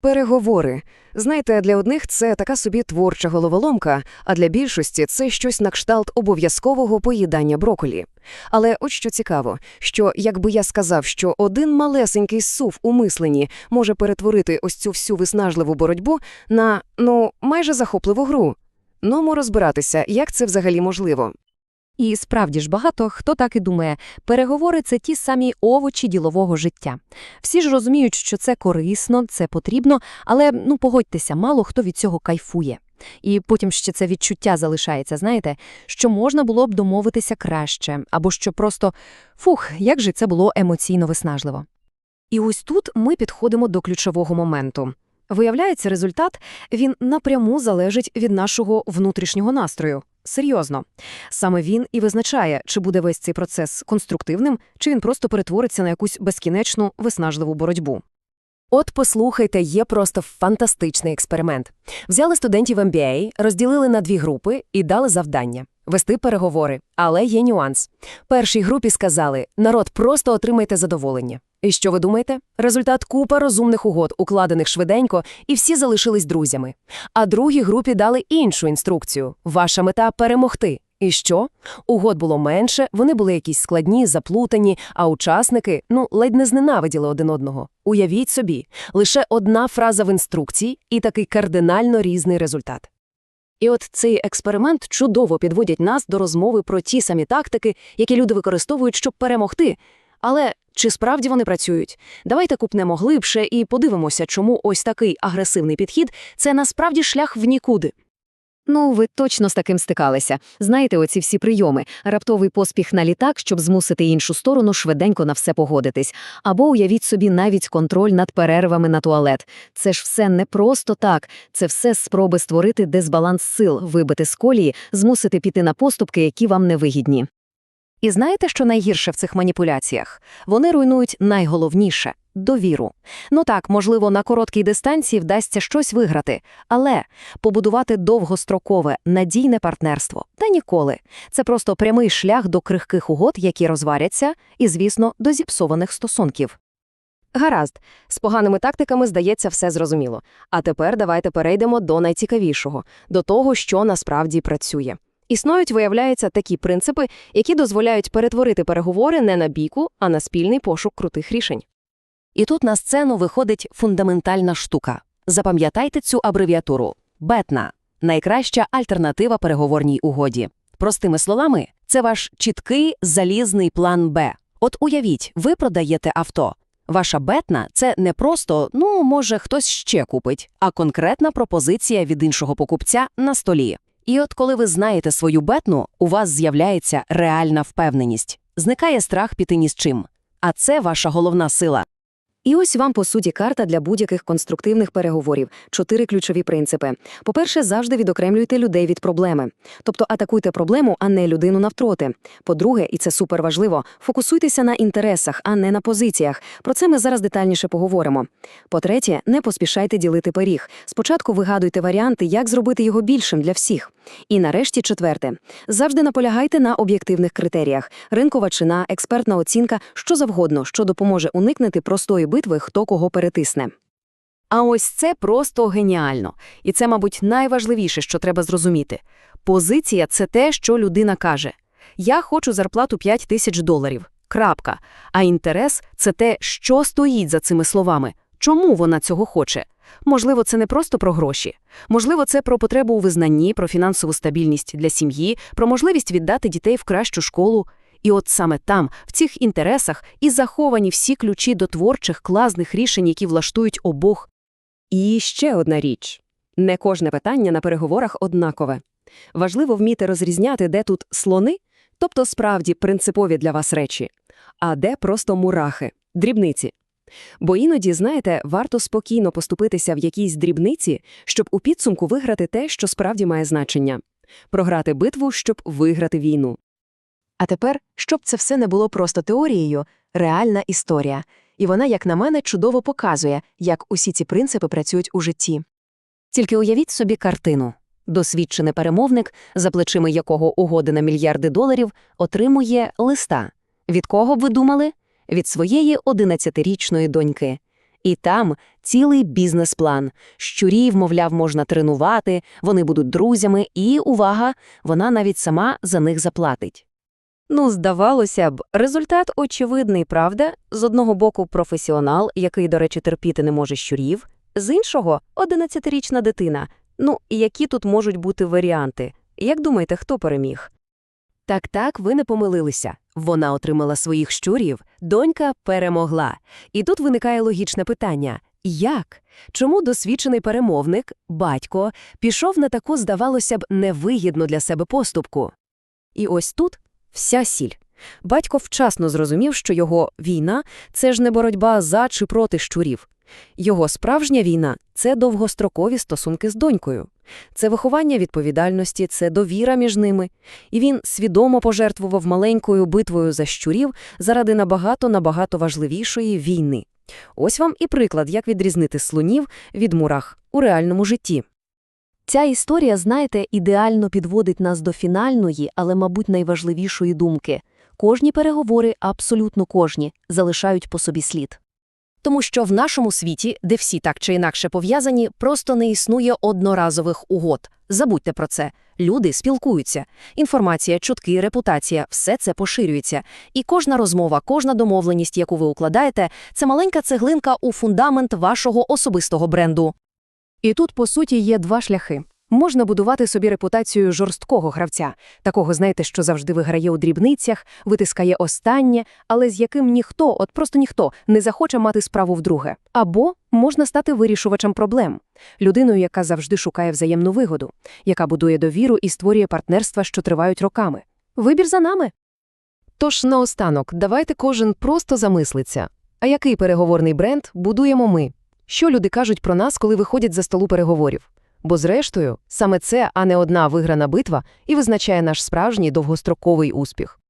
Переговори. Знаєте, для одних це така собі творча головоломка, а для більшості це щось на кшталт обов'язкового поїдання броколі. Але от що цікаво, що якби я сказав, що один малесенький сув у мисленні може перетворити ось цю всю виснажливу боротьбу на, ну, майже захопливу гру. Ному розбиратися, як це взагалі можливо. І справді ж багато хто так і думає, переговори це ті самі овочі ділового життя. Всі ж розуміють, що це корисно, це потрібно, але ну погодьтеся, мало хто від цього кайфує. І потім ще це відчуття залишається, знаєте, що можна було б домовитися краще, або що просто фух, як же це було емоційно виснажливо. І ось тут ми підходимо до ключового моменту. Виявляється, результат він напряму залежить від нашого внутрішнього настрою. Серйозно. Саме він і визначає, чи буде весь цей процес конструктивним, чи він просто перетвориться на якусь безкінечну виснажливу боротьбу. От послухайте, є просто фантастичний експеримент. Взяли студентів MBA, розділили на дві групи і дали завдання – вести переговори. Але є нюанс. Першій групі сказали «Народ, просто отримайте задоволення». І що ви думаєте? Результат – купа розумних угод, укладених швиденько, і всі залишились друзями. А другій групі дали іншу інструкцію – ваша мета – перемогти. І що? Угод було менше, вони були якісь складні, заплутані, а учасники, ну, ледь не зненавиділи один одного. Уявіть собі, лише одна фраза в інструкції і такий кардинально різний результат. І от цей експеримент чудово підводять нас до розмови про ті самі тактики, які люди використовують, щоб перемогти. Але чи справді вони працюють? Давайте купнемо глибше і подивимося, чому ось такий агресивний підхід – це насправді шлях в нікуди. Ну, ви точно з таким стикалися. Знаєте, оці всі прийоми, раптовий поспіх на літак, щоб змусити іншу сторону швиденько на все погодитись. Або уявіть собі навіть контроль над перервами на туалет. Це ж все не просто так. Це все спроби створити дисбаланс сил, вибити з колії, змусити піти на поступки, які вам не вигідні. І знаєте, що найгірше в цих маніпуляціях? Вони руйнують найголовніше – довіру. Ну так, можливо, на короткій дистанції вдасться щось виграти, але побудувати довгострокове, надійне партнерство – та ніколи. Це просто прямий шлях до крихких угод, які розваряться, і, звісно, до зіпсованих стосунків. Гаразд, з поганими тактиками, здається, все зрозуміло. А тепер давайте перейдемо до найцікавішого – до того, що насправді працює. Існують, виявляється, такі принципи, які дозволяють перетворити переговори не на бійку, а на спільний пошук крутих рішень. І тут на сцену виходить фундаментальна штука. Запам'ятайте цю абревіатуру – БЕТНА – найкраща альтернатива переговорній угоді. Простими словами, це ваш чіткий залізний план Б. От уявіть, ви продаєте авто. Ваша бетна – це не просто, ну, може, хтось ще купить, а конкретна пропозиція від іншого покупця на столі. І от коли ви знаєте свою бетну, у вас з'являється реальна впевненість. Зникає страх піти ні з чим. А це ваша головна сила. І ось вам, по суті, карта для будь-яких конструктивних переговорів. Чотири ключові принципи. По-перше, завжди відокремлюйте людей від проблеми. Тобто атакуйте проблему, а не людину навпроти. По-друге, і це суперважливо, фокусуйтеся на інтересах, а не на позиціях. Про це ми зараз детальніше поговоримо. По-третє, не поспішайте ділити пиріг. Спочатку вигадуйте варіанти, як зробити його більшим для всіх. І нарешті, четверте, завжди наполягайте на об'єктивних критеріях: ринкова чина, експертна оцінка, що завгодно, що допоможе уникнути простої битви, хто кого перетисне. А ось це просто геніально. І це, мабуть, найважливіше, що треба зрозуміти. Позиція – це те, що людина каже. Я хочу зарплату 5 тисяч доларів. Крапка. А інтерес – це те, що стоїть за цими словами. Чому вона цього хоче? Можливо, це не просто про гроші. Можливо, це про потребу у визнанні, про фінансову стабільність для сім'ї, про можливість віддати дітей в кращу школу. І от саме там, в цих інтересах, і заховані всі ключі до творчих, класних рішень, які влаштують обох. І ще одна річ. Не кожне питання на переговорах однакове. Важливо вміти розрізняти, де тут слони, тобто справді принципові для вас речі, а де просто мурахи, дрібниці. Бо іноді, знаєте, варто спокійно поступитися в якійсь дрібниці, щоб у підсумку виграти те, що справді має значення. Програти битву, щоб виграти війну. А тепер, щоб це все не було просто теорією, реальна історія. І вона, як на мене, чудово показує, як усі ці принципи працюють у житті. Тільки уявіть собі картину. Досвідчений перемовник, за плечима якого угоди на мільярди доларів, отримує листа. Від кого б ви думали? Від своєї 11-річної доньки. І там цілий бізнес-план. Щурів, мовляв, можна тренувати, вони будуть друзями, і, увага, вона навіть сама за них заплатить. Ну, здавалося б, результат очевидний, правда? З одного боку професіонал, який, до речі, терпіти не може щурів, з іншого – 11-річна дитина. Ну, які тут можуть бути варіанти? Як думаєте, хто переміг? Так-так, ви не помилилися. Вона отримала своїх щурів, донька перемогла. І тут виникає логічне питання. Як? Чому досвідчений перемовник, батько, пішов на таку, здавалося б, невигідну для себе поступку? І ось тут вся сіль. Батько вчасно зрозумів, що його війна – це ж не боротьба за чи проти щурів. Його справжня війна – це довгострокові стосунки з донькою. Це виховання відповідальності, це довіра між ними. І він свідомо пожертвував маленькою битвою за щурів заради набагато-набагато важливішої війни. Ось вам і приклад, як відрізнити слонів від мурах у реальному житті. Ця історія, знаєте, ідеально підводить нас до фінальної, але, мабуть, найважливішої думки. Кожні переговори, абсолютно кожні, залишають по собі слід. Тому що в нашому світі, де всі так чи інакше пов'язані, просто не існує одноразових угод. Забудьте про це. Люди спілкуються. Інформація, чутки, репутація – все це поширюється. І кожна розмова, кожна домовленість, яку ви укладаєте, це маленька цеглинка у фундамент вашого особистого бренду. І тут, по суті, є два шляхи. Можна будувати собі репутацію жорсткого гравця, такого, знаєте, що завжди виграє у дрібницях, витискає останнє, але з яким ніхто, от просто ніхто, не захоче мати справу вдруге. Або можна стати вирішувачем проблем, людиною, яка завжди шукає взаємну вигоду, яка будує довіру і створює партнерства, що тривають роками. Вибір за нами. Тож наостанок, давайте кожен просто замислиться. А який переговорний бренд будуємо ми? Що люди кажуть про нас, коли виходять за столу переговорів? Бо зрештою, саме це, а не одна виграна битва, і визначає наш справжній довгостроковий успіх.